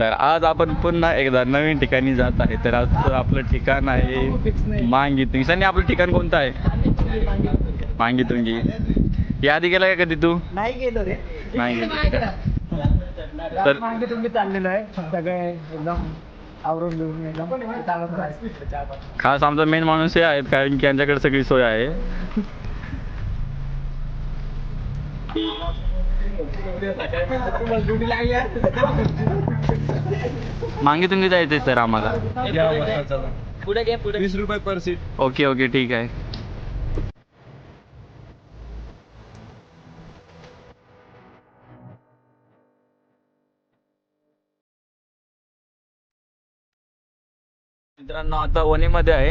तर आज आपण पुन्हा एकदा नवीन ठिकाणी जात आहे. तर आज आपलं ठिकाण आहे मांगी सनी आपलं ठिकाण कोणतं आहे? मांगी तुंगी यादी गेला का कधी तू? नाही गेलो रे. नाही गेली. तर मागे तुम्ही चाललेलो आहे. सगळे एकदम. खास आमचा मेन माणूस हे आहेत कारण की यांच्याकडे सगळी सोय आहे. मांगी तुंगी जायचंय सर आम्हाला पुढे घे पुढे. वीस रुपये पर सीट ओके ओके ठीक आहे. मित्रांनो आता वणीमध्ये आहे.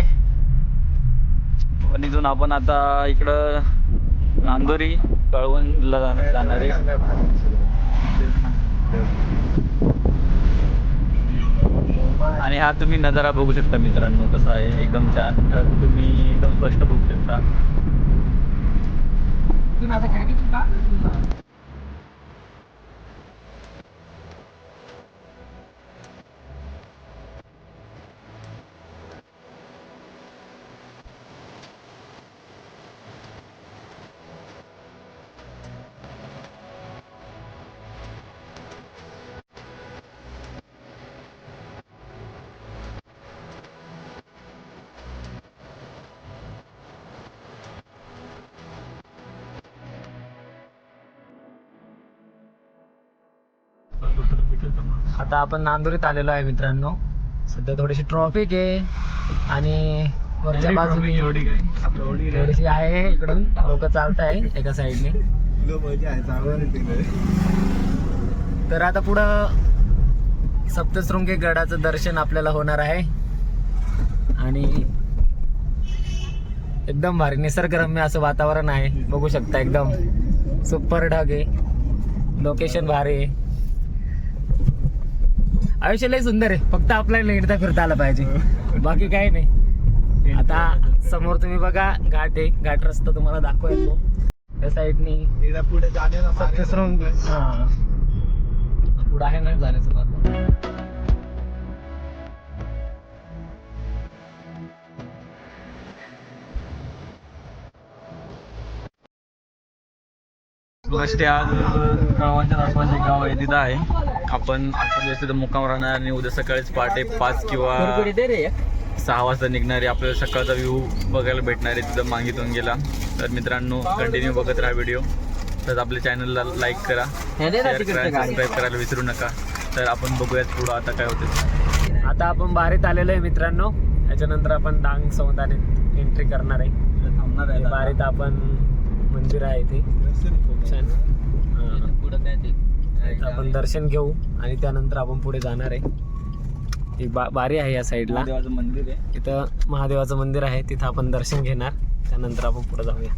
वणीतून आपण आता इकडं नांदोरी कळवणला जाणार. आहे आणि हा तुम्ही नजारा बघू शकता मित्रांनो कसा आहे. एकदम छान. तर तुम्ही एकदम स्पष्ट बघू शकता. आपण नांदुरीत आलेलो आहे मित्रांनो. सध्या थोडीशी ट्रॉफिक आहे आणि वरच्या बाजूने थोडीशी आहे इकडून. लोक चालत आहे एका साईडने तर आता पुढं सप्तशृंगी गडाचं दर्शन आपल्याला होणार आहे. आणि एकदम भारी निसर्गरम्य असं वातावरण आहे. बघू शकता एकदम. सुपर ढग आहे. लोकेशन भारी आहे. आयुष्य लय सुंदर आहे. फक्त आपल्याला एकदा फिरता आलं पाहिजे. बाकी काही नाही. आता समोर तुम्ही बघा घाट आहे. घाट रस्ता तुम्हाला दाखवायचो त्या साईडनी पुढे जाणे ना सप्तशृंग. हा. पुढं आहे ना जाण्याचं बसते आज कळवांच्या एक गाव आहे तिथं आहे. आपण दिवस तिथं मुक्काम राहणार आणि उद्या सकाळीच पहाटे पाच किंवा आहे सहा वाजता निघणारे आपल्याला सकाळचा व्ह्यू बघायला भेटणार आहे तिथं मागितून गेला. तर मित्रांनो कंटिन्यू बघत राहा व्हिडिओ तर आपल्या चॅनलला लाईक करा शेअर करा. सबस्क्राईब करायला विसरू नका. तर आपण बघूयात पुढं आता काय होते आता आपण बारीत आलेलो आहे मित्रांनो. त्याच्यानंतर आपण डांग समुदाने एंट्री करणार आहे. थांबणार आणि बारीत आपण मंदिर आहे इथे. आपण दर्शन घेऊ आणि त्यानंतर आपण पुढे जाणार आहे. एक बा बारी आहे या साईडला मंदिर आहे. तिथं महादेवाचं मंदिर आहे. तिथं आपण दर्शन घेणार. त्यानंतर आपण पुढे जाऊया.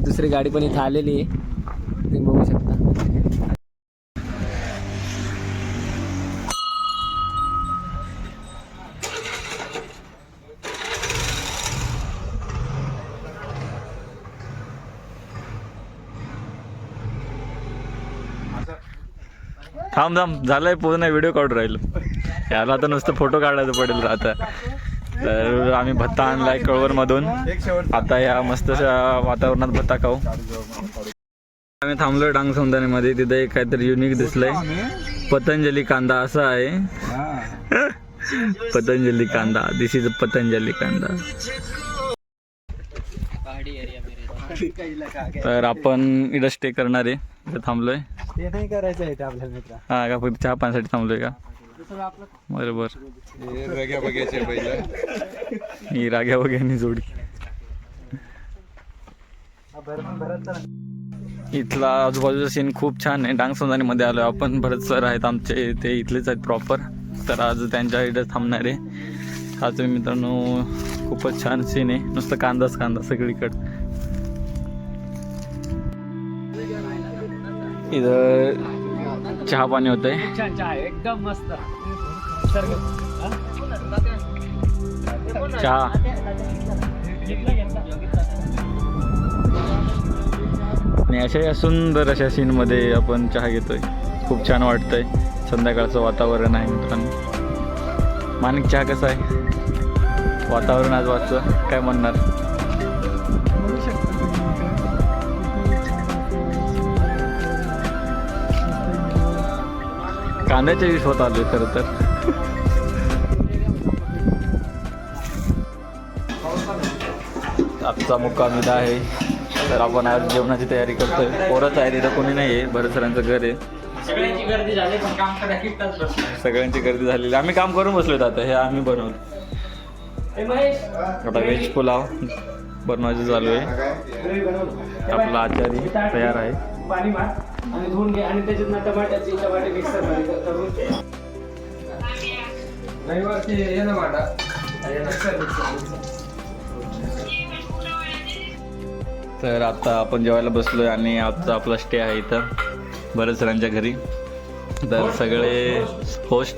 दुसरी गाडी पण इथं आलेली आहे. तुम्ही बघू शकता. थांब थांब. झालंय पूर्ण व्हिडिओ काढून राहिलो. याला तर नुसतं फोटो काढायचं पडेल आता. तर आम्ही भत्ता आणलाय कळवर मधून एक शेवट आता या मस्त वातावरणात भत्ता खाऊ. आम्ही थांबलोय डांग सौंदर्यामध्ये तिथे एक काहीतरी युनिक दिसलंय. पतंजली कांदा असा आहे. पतंजली कांदा. दिस इज पतंजली कांदा. तर आपण इथं स्टे करणार आहे. इथं थांबलोय. ते नाही करायचं आहे ते आपल्याला मित्र. हा का फक्त चहा पाण्यासाठी थांबलोय का? बरोबर. ही राग्या वगैरे जोडी. इथला आजूबाजूचा सीन खूप छान आहे. डांगमध्ये आलो आपण. भरत सर आहेत आमचे. ते इथलेच आहेत प्रॉपर तर आज त्यांच्या इथे थांबणार आहे. हा तुम्ही मित्रांनो खूपच छान सीन आहे. नुसतं कांदाच कांदा सगळीकडं. इथं चहा पाणी होतंय छान चहा आहे, एकदम मस्त। चहा। आणि अशा या सुंदर अशा सीन मध्ये आपण चहा घेतोय. खूप छान वाटतंय. संध्याकाळचं वातावरण आहे मित्रांनो. माणिक चहा कसं आहे? वातावरण आज वाजचं काय म्हणणार? कांद्याच्या विश्वात आलोय खरं तर. आजचा मुक्काम इथं आहे. तर आपण आज जेवणाची तयारी करतोय. पोरच आहे तिथं कोणी नाही आहे भरत सरांचं घर आहे. सगळ्यांची गर्दी झालेली. आम्ही काम करून बसलोय आता. हे आम्ही महेश. आता व्हेज पुलाव बनवायचं चालू आहे. आपला आचारी तयार आहे. आणि धुवून घे. आणि त्याच्यात ना टमाट्याची टमाटे मिक्सरमध्ये करून रविवारची ये ना मांडा मिक्सर मिक्सर तर आता आपण जेवायला बसलोय आणि आजचा आपला स्टे आहे इथं. भरत सरांच्या घरी. तर सगळे होस्ट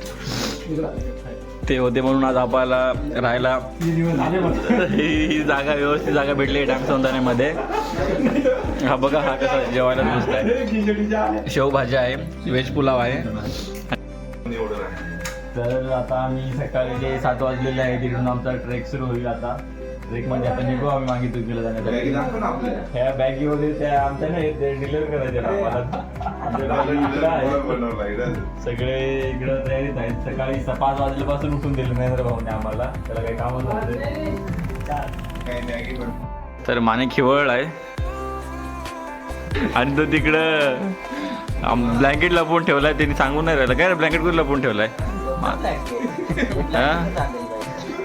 ते होते म्हणून आज आपल्याला राहायला ही ही जागा व्यवस्थित जागा भेटली डॅम सौंदर्यामध्ये हा बघा हा कसा जेवायला बसलाय शेवभाजी आहे व्हेज पुलाव आहे. तर आता आम्ही सकाळी जे सात वाजलेले आहे तिकडून आमचा ट्रेक सुरू होईल आता. ट्रेक म्हणजे आता निघू आम्ही मागे तुझीला जाण्यासाठी. ह्या बॅगी वगैरे त्या आमच्या नाही ते डिलिव्हर करायचे आम्हाला. आमच्या bag इकडं आहे. सगळे इकडं तयारीत आहेत. सकाळी स- पाच वाजल्यापासून उठून दिलं महेंद्र भाऊने आम्हाला. त्याला काही कामच नव्हते तर माने खिवळ आहे. आणि तो तिकडं ब्लँकेट लपवून ठेवलाय. त्यांनी सांगून नाही राहिलं. काय रे ब्लँकेट कुठे लपवून ठेवलाय? हा?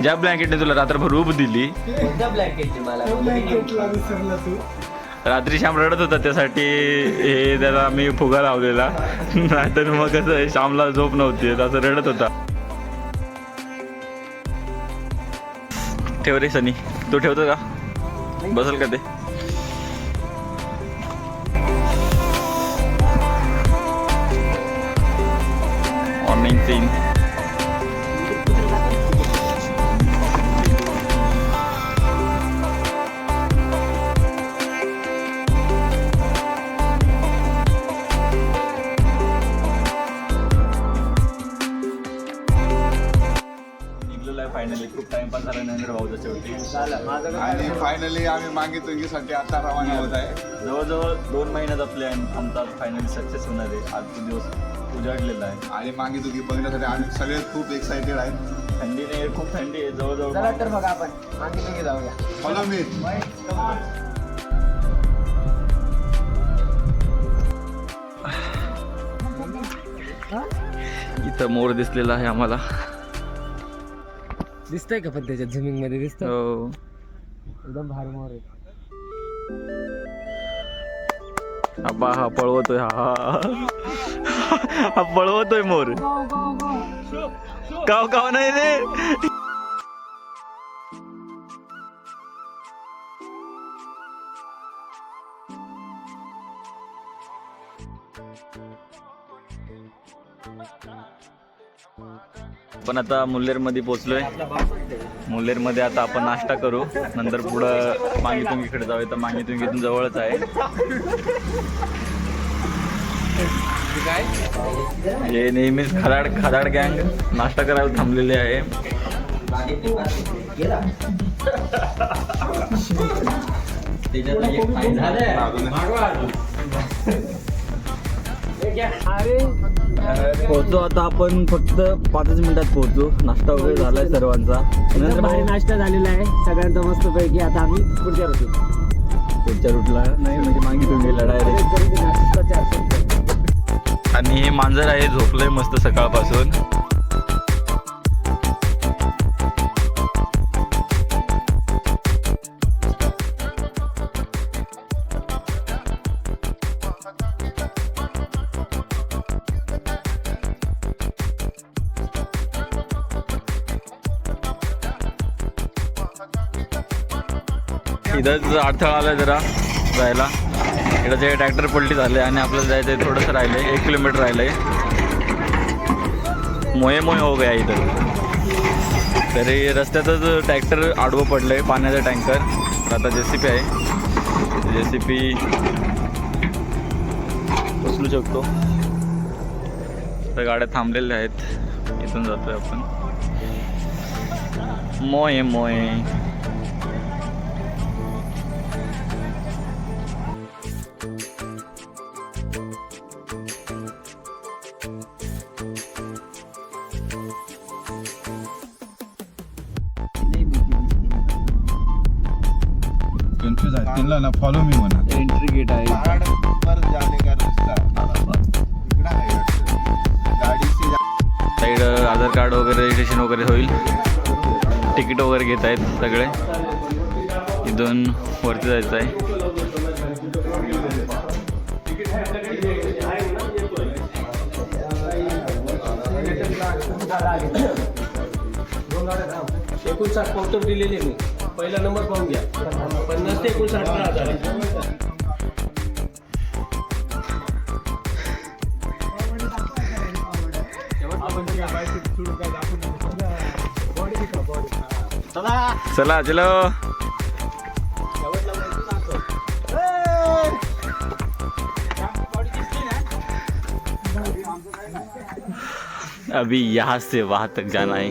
ज्या ब्लँकेटने तुला रात्रभर उब दिली रात्री श्याम रडत होता त्यासाठी हे त्याला आम्ही फुगा लावलेला. नाहीतर मग कसं श्यामला झोप नव्हती असं रडत होता. ठेव रे सनी तू ठेवतो का? बसल का ते? मॉर्निंग सीन फायनली आम्ही मागितुंगीसाठी आता रवाना होत आहे. जवळजवळ दोन महिन्याचा प्लॅन आमचा फायनली सक्सेस होणार आहे. आजचा दिवस उजाडलेला आहे. आणि मागितुंगी बघण्यासाठी आम्ही सगळे खूप एक्साइटेड आहेत. थंडी नाही खूप थंडी आहे. चला जवळजवळ तर बघा आपण मागे मागे जाऊया. फॉलो मी इथं मोर दिसलेला आहे आम्हाला. दिसतंय का पण त्याच्या झुमिंगमध्ये? दिसत हो. एकदम भारी मोर आहे. अब्बा हा पळवतोय हा हा. पळवतोय मोर. काव काव नाही रे. Thank you. पण आता मुल्लेरमध्ये पोचलोय. मुल्लेरमध्ये आता आपण नाश्ता करू. नंतर पुढं मांगीतुंगीकडे जाऊया. तर मांगीतुंगीतून जवळच आहे. हे नेहमीच खराड खराड गँग नाश्ता करायला थांबलेले आहे. पोहोचू आता आपण फक्त पाचच मिनिटात पोहोचू नाश्ता वगैरे झालाय सर्वांचा. नंतर भारी नाश्ता झालेला आहे. सगळ्यांचा मस्त पैकी आता आम्ही पुढच्या होतो पुढच्या रूटला नाही म्हणजे मागितून गेला डायरेक्ट आणि हे मांजर आहे झोपलंय मस्त सकाळपासून. इथंच अडथळा आलाय जरा जायला. इकडं जे ट्रॅक्टर पलटी झाले आणि आपल्याला जायचं आहे थोडंसं आहे एक किलोमीटर राहिलं आहे मोये मोये हो गया इथं. तरी रस्त्यातच ट्रॅक्टर आडवं आहे पाण्याचं टँकर. तर आता जे सी पी आहे. जे सी पी उचलू शकतो. तर गाड्या थांबलेल्या आहेत. इथून जातोय आपण. मोय मोय वगैरे होईल. तिकीट वगैरे घेत आहेत सगळे. इथून वरती जायचं आहे. एकोणसाठ काउंटर दिलेले मी. पहिला नंबर पाहून घ्या. पन्नास ते एकोणसाठ हजार चला चलो. अभी यहाँ से वहाँ तक जाना है।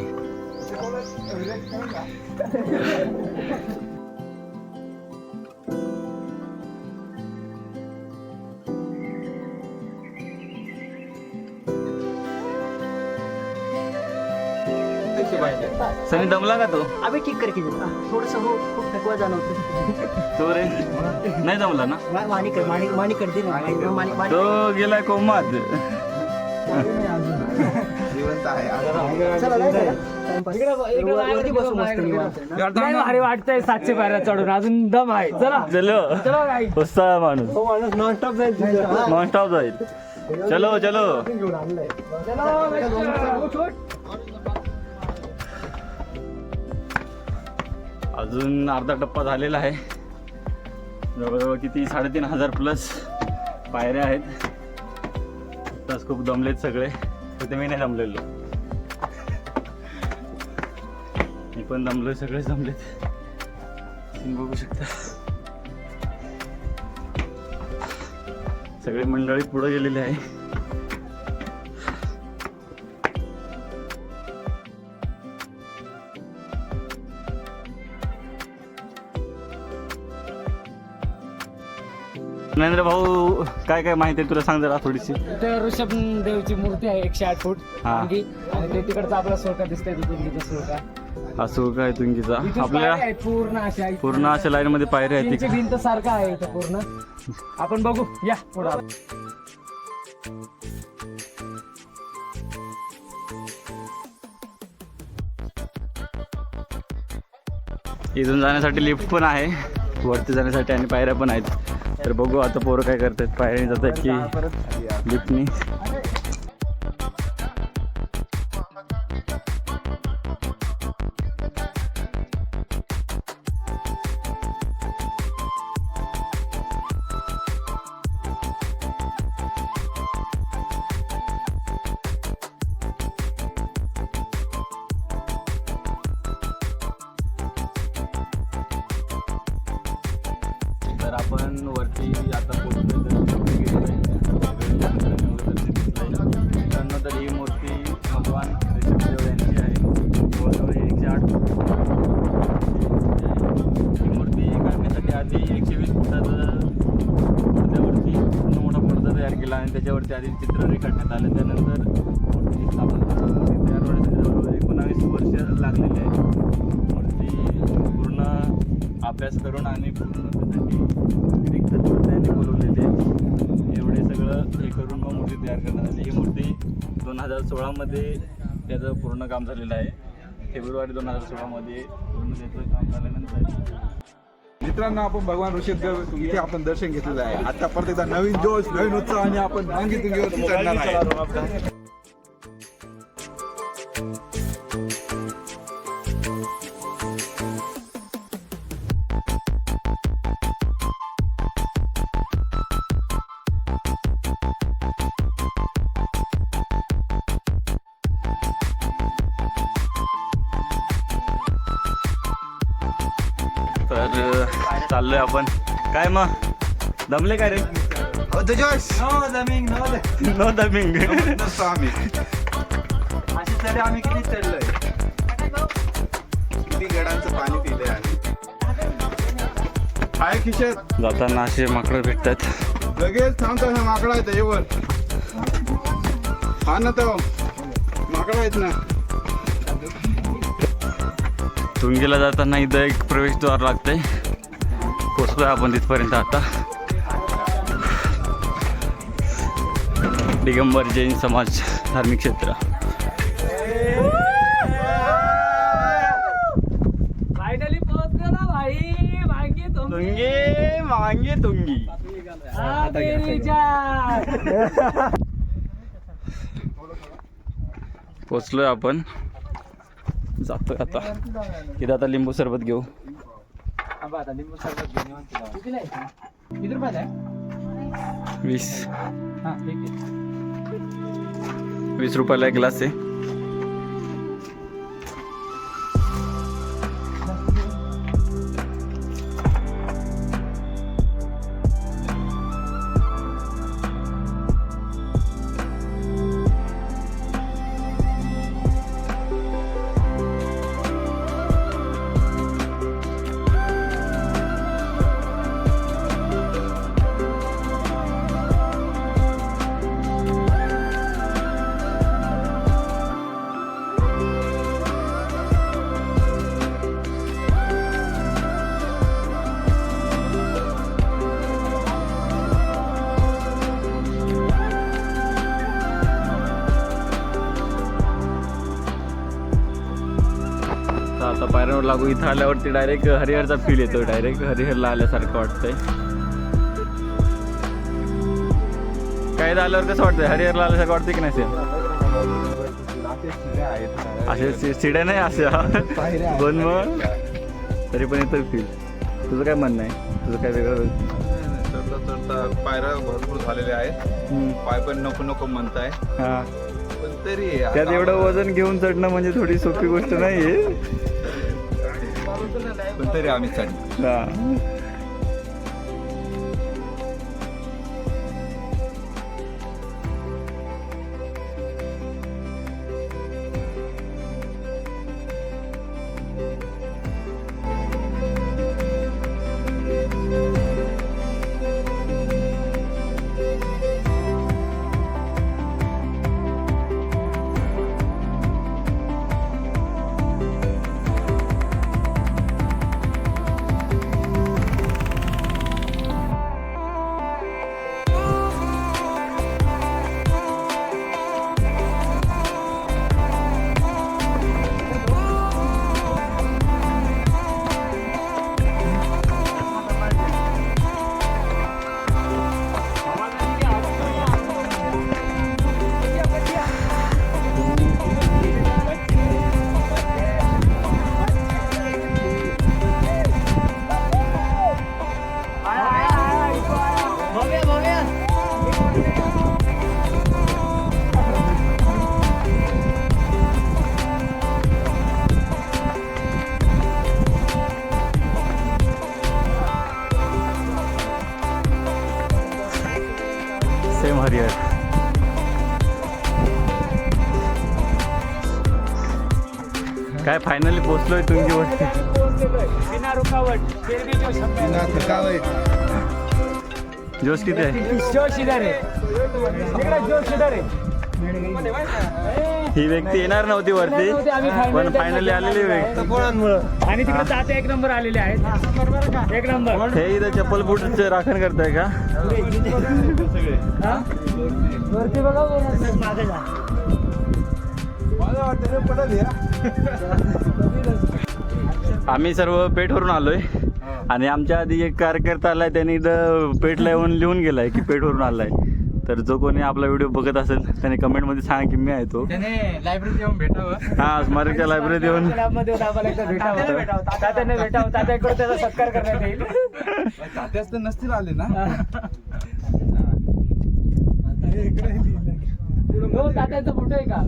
सनी दमला का तो? आम्ही ठीक करके थोडस हो खूप थकवा जाणवतो. तो रे. नाही जमला ना? कर ना. माणी तो गेलाय कोमात. जिवंत आहे. चला वरती बसू मस्त निवांत. भारी वाटतंय सातशे पायऱ्या चढून. अजून दम आहे. चला. चलो. चला काही उत्साह माणूस. हो माणूस नॉनस्टॉप जाईल तिथं. नॉनस्टॉप जाईल. चलो चलो. अजून अर्धा टप्पा झालेला आहे. जवळजवळ किती? साडेतीन हजार प्लस पायऱ्या आहेत. आत्ताच खूप दमलेत सगळे. तिथे मी नाही दमलेलो. मी पण दमलोय सगळे दमलेत. बघू शकता. सगळी मंडळी पुढे गेलेली आहे. नरेंद्र भाऊ काय काय माहिती आहे तुला सांग जरा थोडीशी इथे ऋषभ देवची मूर्ती आहे एकशे आठ फूट हा. आणि ते तिकडचा आपला सोळका दिसतोय तिथून तिथं सोळका असो काय तुंगीचा इथून आपल्या आहेत पूर्ण अशा पूर्ण अशा लाईन मध्ये पायऱ्या आहेत तिकडे. भिंत सारखा आहे इथं पूर्ण. आपण बघू या पुढं. इथून जाण्यासाठी लिफ्ट पण आहे. वरती जाण्यासाठी आणि पायऱ्या पण आहेत. तर बघू आता पोरं काय करतात. पायऱ्याने जातात की लिफ्टनी. तर आपण वरती आता पोहोचलो तर ही मूर्ती भगवान ऋषभदेव यांची आहे. जवळजवळ एकशे आठ ही मूर्ती काढण्यासाठी आधी एकशे वीस फुटाचं त्याच्यावरती पूर्ण मोठा पडदा तयार केला आणि त्याच्यावरती आधी चित्र रेखाटण्यात आलं. त्यानंतर मूर्तीची स्थापना तयार होण्यासाठी एकोणावीस वर्ष लागलेली आहे. मूर्ती पूर्ण अभ्यास करून आणि पूर्ण त्यासाठी ग्रीक तत्वज्ञानी बोलवलेले एवढे सगळं हे करून मग मूर्ती तयार करण्यात आली. ही मूर्ती दोन हजार सोळामध्ये त्याचं पूर्ण काम झालेलं आहे. फेब्रुवारी दोन हजार सोळामध्ये पूर्ण त्याचं काम झाल्यानंतर मित्रांनो आपण भगवान ऋषभदेव इथे आपण दर्शन घेतलेलं आहे. आता परत एकदा नवीन जोश नवीन उत्साह आणि आपण मांगी तुंगीवरती चढणार आहे. चाललोय आपण. काय मग? दमले काय रे? जोश नो दमिंग. नसतो आम्ही. अशी तरी आम्ही किती चढलोय किती गडांचं पाणी पिलंय आम्ही. हाय खिशात जाताना असे माकडं भेटतात. लगेच थांबता हा माकडा आहेत येवर हा ना तो. माकडा आहेत ना. तुंगीला जाताना इथं एक प्रवेशद्वार लागतंय. पोचलोय आपण तिथपर्यंत आता. दिगंबर जैन समाज धार्मिक क्षेत्र. फायनली पोहोचलो ना भाई. मागे तुंगी मांगे तुंगी. पोचलोय आपण. जातोय आता. इथं आता लिंबू सरबत घेऊ. किती रुपयाला आहे वीस हा ठीक आहे वीस रुपयाला एक ग्लास आहे लागू इथं आल्यावरती डायरेक्ट हरिहरचा फील येतो डायरेक्ट हरिहरला आल्यासारखं वाटतंय. काय आल्यावर कसं वाटतंय? हरिहरला आल्यासारखं वाटतंय की नाही असे सिड्या नाही अशा पण मग. तरी पण येतं फील तुझं काय म्हणणं आहे? तुझं काय वेगळं? चढता चढता पायऱ्या भरपूर झालेल्या आहेत. पाय पण नको नको म्हणताय. हा. पण तरी त्यात एवढं वजन घेऊन चढणं म्हणजे थोडी सोपी गोष्ट नाहीये. पण तरी हरिहर काय फायनली पोचलोय तुमची वरती बिना रुकावट फिर भी जो शब्द जोश किती आहे? जोश इधर आहे जोश इधर आहे ही व्यक्ती येणार नव्हती वरती पण फायनली आलेली व्यक्ती. आणि तिकडे तात्या एक नंबर आलेले आहेत. एक नंबर. हे इथं चप्पल बूटचे राखण करताय का? हा? वरती बघा मागे जा. मला वाटतं पडल आम्ही सर्व पेठवरून आलोय. आणि आमच्या आधी एक कार्यकर्ता आलाय त्यांनी इथं पेठला येऊन लिहून गेलाय की पेठवरून आलाय. तर जो कोणी आपला व्हिडिओ बघत असेल त्याने कमेंटमध्ये सांगा की मी आहे तो. त्याने लायब्ररीत येऊन भेटावं. हा स्मारकच्या लायब्ररीत येऊन सत्कार करण्यात येईल. तात्याच तर नसतील आले ना. हो. तात्याचा फोटो आहे का?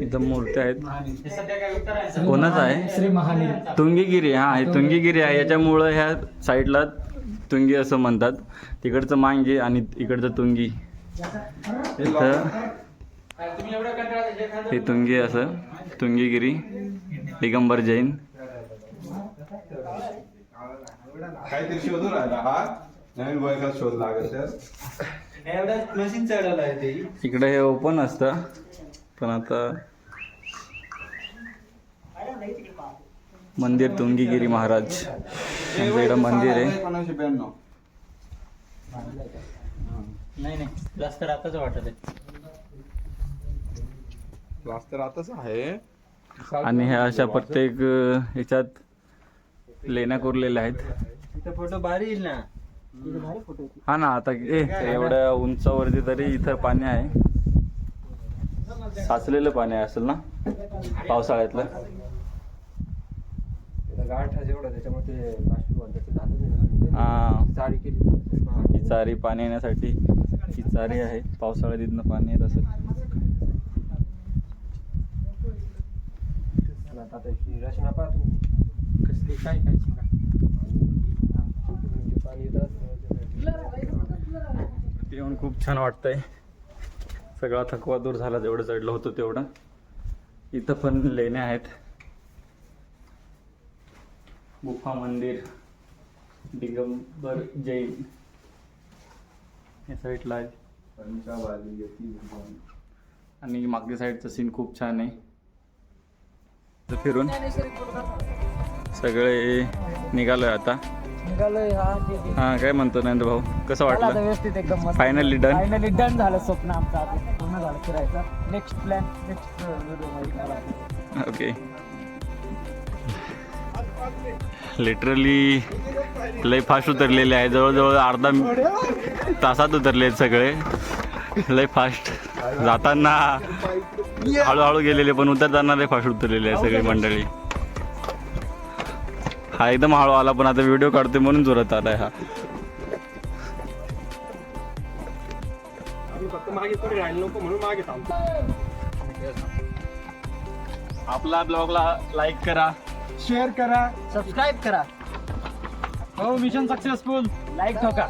इथं मूर्त्या आहेत. कोणाच आहे? श्री महानी तुंगीगिरी हा हे तुंगीगिरी आहे. याच्यामुळं ह्या साईडला तुंगी असं म्हणतात. तिकडचं मांगी आणि इकडचं तुंगी. इथं हे तुंगी असं. तुंगीगिरी दिगंबर जैन. काहीतरी शोधून राहिला हा. नवीन वयकात शोध लागत मशीन चढवलं आहे ते. इकडे हे ओपन असतं. पण आता मंदिर तुंगीगिरी महाराज. यांचं इकडं मंदिर आहे. एकोणीसशे ब्याण्णव. नाही नाही. जास्त आताच वाटत आहे प्लास्टर आताच आहे. आणि ह्या अशा प्रत्येक अं, ह्याच्यात लेण्या कोरलेल्या आहेत. तिथं फोटो भारी येईल ना? हा ना आता ए, एवढ्या उंचावरती तरी इथं पाणी आहे. साचलेलं पाणी आहे असेल ना पावसाळ्यातलं. गाठ जेवढं हा. चारी पाणी येण्यासाठी ही चारी आहे. पावसाळ्यात इथनं पाणी येत असेल. ही रचना पहा काय काय येऊन खूप छान वाटतंय. सगळा थकवा दूर झाला जेवढं चढलं होतं तेवढं. इथं पण लेण्या आहेत. गुफा मंदिर दिगंबर जैन. या साईडला आहे. आणि मागच्या साईडचं सीन खूप छान आहे. फिरून. सगळे निघालोय आता. निघालोय हा हा काय म्हणतो नंद भाऊ? कसं आता वाटलं? व्यवस्थित एकदम मस्त. फायनली डन फायनली डन झालं स्वप्न आमचं आता. पूर्ण झालं फिरायचं. Next plan next video okay literally लय फास्ट उतरलेले आहे. जवळजवळ अर्धा तासात उतरले आहेत सगळे. लय फास्ट. जाताना हळूहळू गेलेले पण उतरताना लय फास्ट उतरलेले आहे सगळी मंडळी. हा एकदम हळू आला पण आता व्हिडिओ काढतोय म्हणून जोरात आलाय हा. आपला ब्लॉगला लाईक करा. शेअर करा. सबस्क्राईब करा. हो मिशन सक्सेसफुल लाईक ठोका.